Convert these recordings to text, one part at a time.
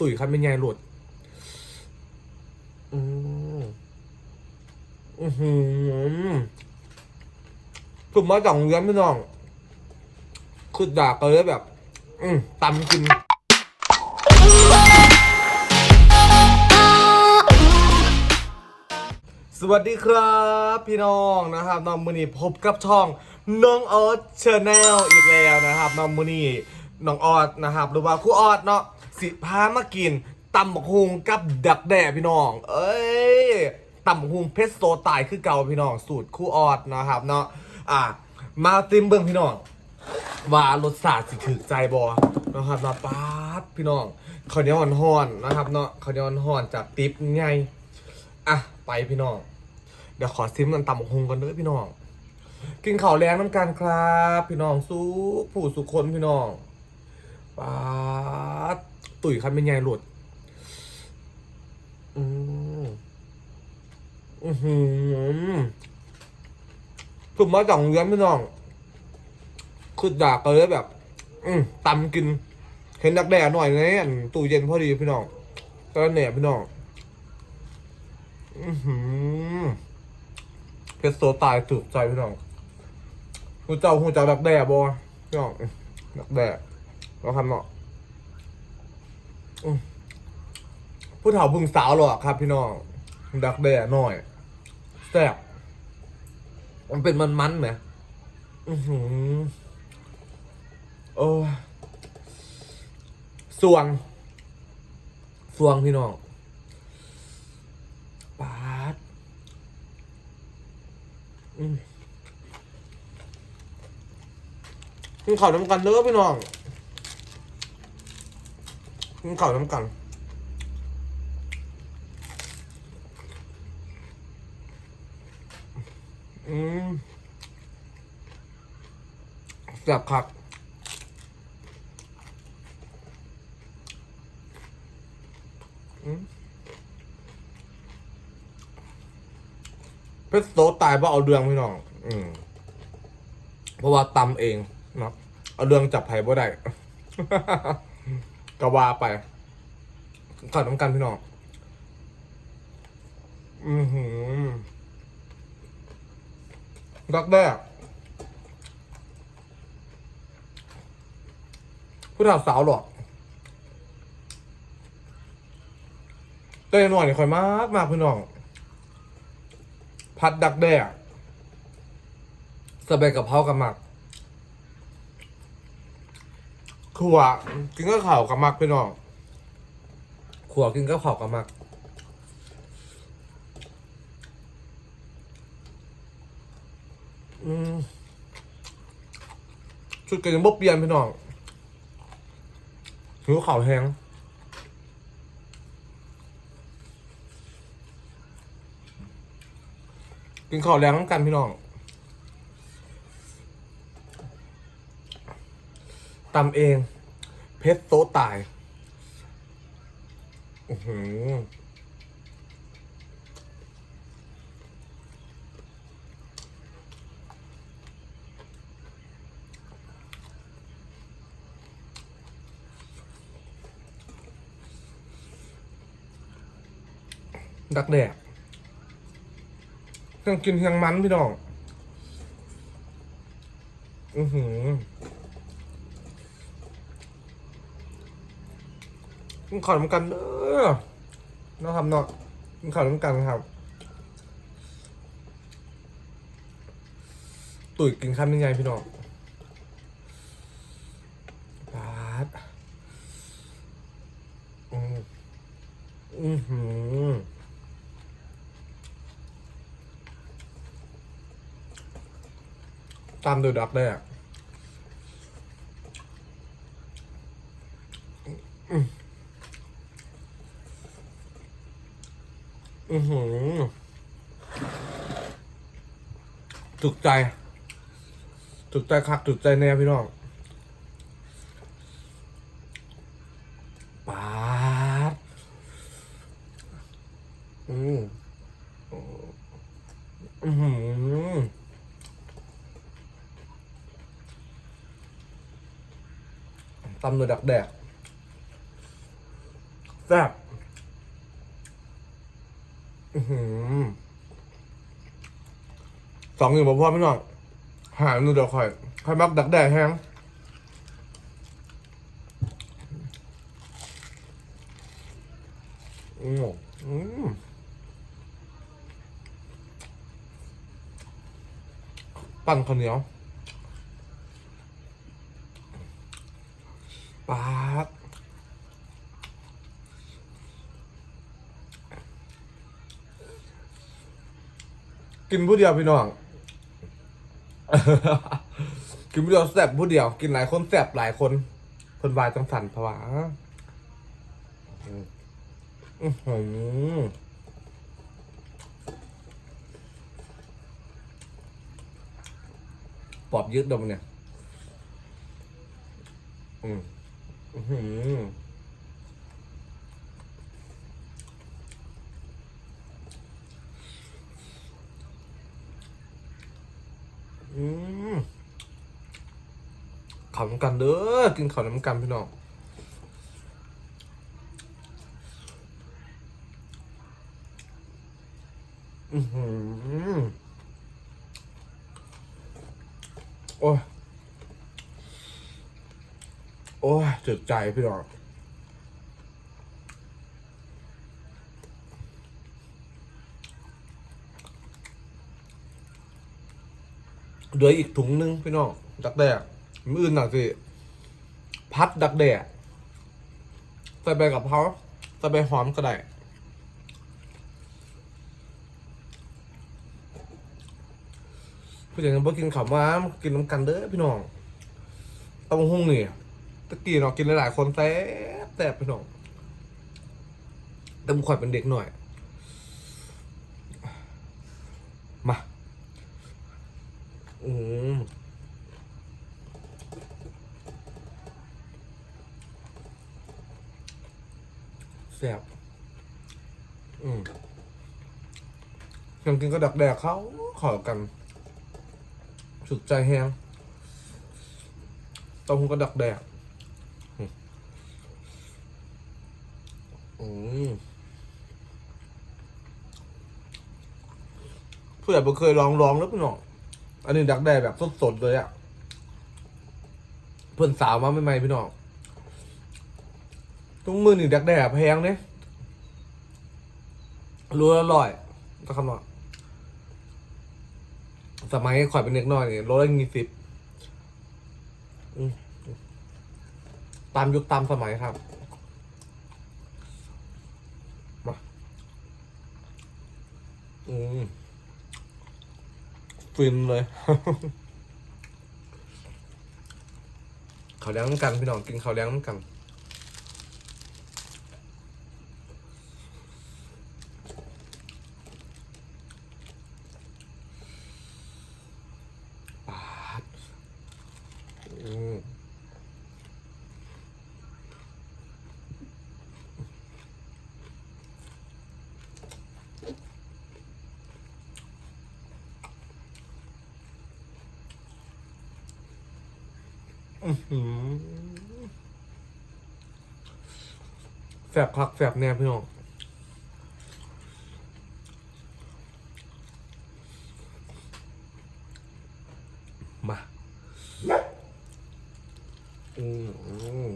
ตุ๋ยคันเป็นไงหลุด อืมอือหือผมมาจากโรงเรียนพี่น้อง คือด่ากันเลยแบบ อืมตำกินสวัสดีครับพี่น้องนะครับน้องมือนี้พบกับช่องน้องออสชาแนลอีกแล้วนะครับน้องมือนี้น้องออสนะครับหรือว่าครู่ออสเนาะ สิพามากินตำบักฮุงกับดักแด่พี่น้อง เอ้ยตำบักฮุงเพชรโซตายคือเก่าพี่น้อง สูตรคู่ออสนะครับเนาะอะมาติมเบิ่งพี่น้อง ว่ารสชาติสิถือใจบอนะครับเนาป๊าดพี่น้องข้าวเหนียวห่อนๆนะครับเนาะข้าวเหนียวห่อนๆจากติ๊บไงอะไปพี่น้อง เดี๋ยวขอซิมกันตำบักฮงกันเด้อพี่น้อง กินข้าวแรงน้ำกันครับ พี่น้องสู้ผู้สุคนพี่น้องป๊าด ตุ๋ยคันเป็นไงหลุด อืมอือหือผมมาจากโรงเรียนพี่น้อง คือด่ากันเลยแบบ อืมตำกิน เห็นดักแด่หน่อยในอันตู้เย็นพอดีพี่น้องก็แหน่พี่น้อง อือหือเพชรโซตายถูกใจพี่น้องหูเจ้าหูเจ้าดักแด่บอพี่น้องดักแด่เราทำเนาะ ผู้เฒ่าพึงสาวหรอกครับ พี่น้อง ดักแด่หน่อยแซ่บมันเป็นมันๆไหมอือหือโอ้สวง สวงพี่น้องปาดอืมข้าน้ำกันเด้อพี่น้อง กินข้าน้ำกันอืมแซ่บคักเพชรโซตายเพราะเอาเดืองพี่น้อง อืมเพราะว่าตำเองเนาะเอาเดืองจับไผ่บ่ได้ ก็ว่าไปขัดน้ำกันพี่น้อง อือหือรักแด้ผู้สาสาวหรอกเต้นหน่อยนี่ค่อยมากมากพี่น้อง พัดดักแด้สบายกับเพากับหมัก ขัวกินก็ข่าวกับมักพี่น้องขัวกินก็ข่าวกับมักชุดกันยังบ่เปลี่ยนพี่น้องหิวข่าวแห้งกินข้าวแรงน้ำกันพี่น้อง ตำเอง เพชรโตะตายอือหือดักแดกเครื่องกินเครื่องมันพี่น้อง อือหือ กินข้าวน้ำกันเด้อเนาะครับเนาะกินข้าวน้ำกันครับ ตุ๋ยกินข้าวยังไงพี่น้องปาดอืมอือหือตามดูดักได้อะ อือหือถูกใจถูกใจคักถูกใจแน่พี่น้องปาดอืมอือหือตำเนื้อดักแดกแซ่บ สองหนึ่งบอกพ่อไม่หน่อย หาหนูเดี๋ยวคอยคอยมักดักแด้แห้งอืมอืมปั่นข้าวเหนียวปาด กินผู้เดียวพี่น้อง กินผู้เดียวแสบผู้เดียว กินหลายคนแสบหลายคนคนวายจังสันผวาอืมอื้อหือปอบยึดดมเนี่ย อืมอื้อหือ อืมขำกันเด้อกินข้าวน้ำกันพี่น้องอือหือโอ้ยโอ้ยจุดใจพี่น้อง เหลืออีกถุงนึงพี่น้องดักแด้มืออื่นหน่อยสิพัดดักแด้ใส่ใบกับเพราใส่ใบหอมก็ได้พี่เจ๋งบ่กินข้าวมากินน้ำกันเด้อพี่น้องต้าหู้นี่ตะกี้เนาะกินหลายๆคนแซ่บแซ่บพี่น้องแต่บุข่อยเป็นเด็กหน่อย มา อืมแซ่บอืมยังกินก็ดักแดกเขาขอกัน สุดใจแฮงเต้าหู้ก็ดักแดกอืมอืมเพื่อนบ่เคยลองลองแล้วพี่น้อง อันนี้ดักแด้แบบสดๆเลยอะ่ะ เพื่อนสาวมาใหม่ๆพี่น้องทุกมือนี่ดักแด้แพงเนี่ยรู้อร่อยก็คำนว่าสมัยข่อยเป็นเด็กน้อยเนี่โลละยี่สิบตามยุคตามสมัยครับมาอืม ฟินเลย เขาวเลี้ยงน้ำกันพี่น้องกินเขาวเลี้ยงน้ำกัน ปาดอืมอื้อหือ แสบคักแสบแน่พี่น้องมาอืมอืม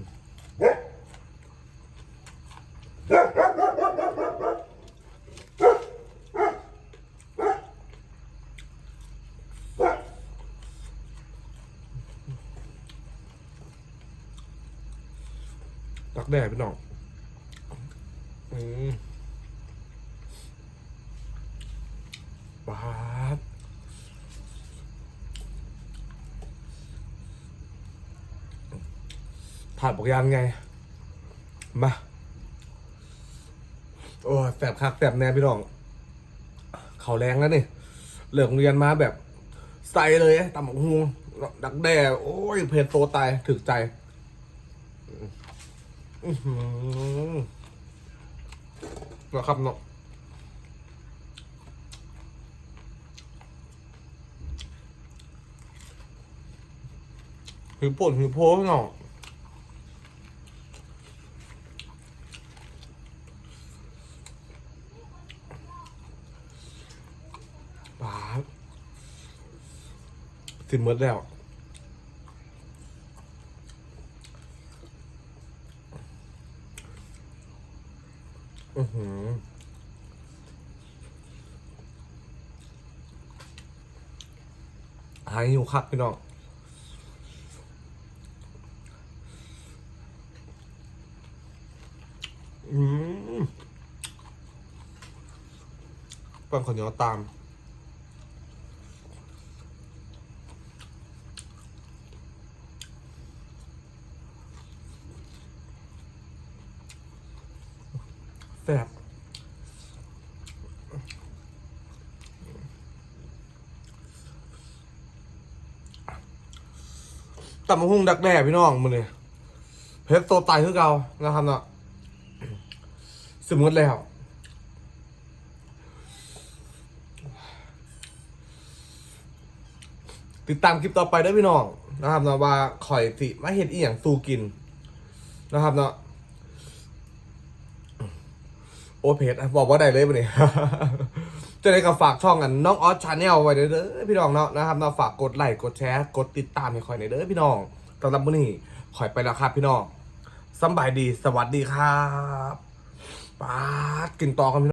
ตัก แดดพี่น้องอืมบาดผ่านบอกยานไง มา โอ้แสบคักแสบแน่พี่น้อง เขาแรงแล้วนี่เหลืองเรียนมาแบบใส่เลยตำบักฮวงดักแด้โอ้ยเพลโตตายถึกใจ อือนะครับเนาะหือป่นหือโพงเนาะบาสิ้นเมดแล้ว หายหิวคักพี่น้องอืมปังขาวเหนียวตามแซ่บ ตับมะฮุ่งดักแด่พี่น้องมือเนี่ยเพชรโตไตคือเก่านะครับเนาะสมมติแล้วติดตามคลิปต่อไปเด้วยพี่น้องนะครับเนาะว่าข่อยสิมาเห็นอีหยังสู้กิน นะครับเนาะโอเพจบอกว่าได้เลยปะเนี่ย จะได้กับฝากช่องกันน้องออสชาแนลไว้เด้อพี่น้องเนาะนะครับเราฝากกดไลค์กดแชร์กดติดตามให้คอยในอยเด้อพี่น้องสำหรับมื้อนี้คอยไปแล้วครับพี่น้องสบายดีสวัสดีครับปาดกินต่อกันพี่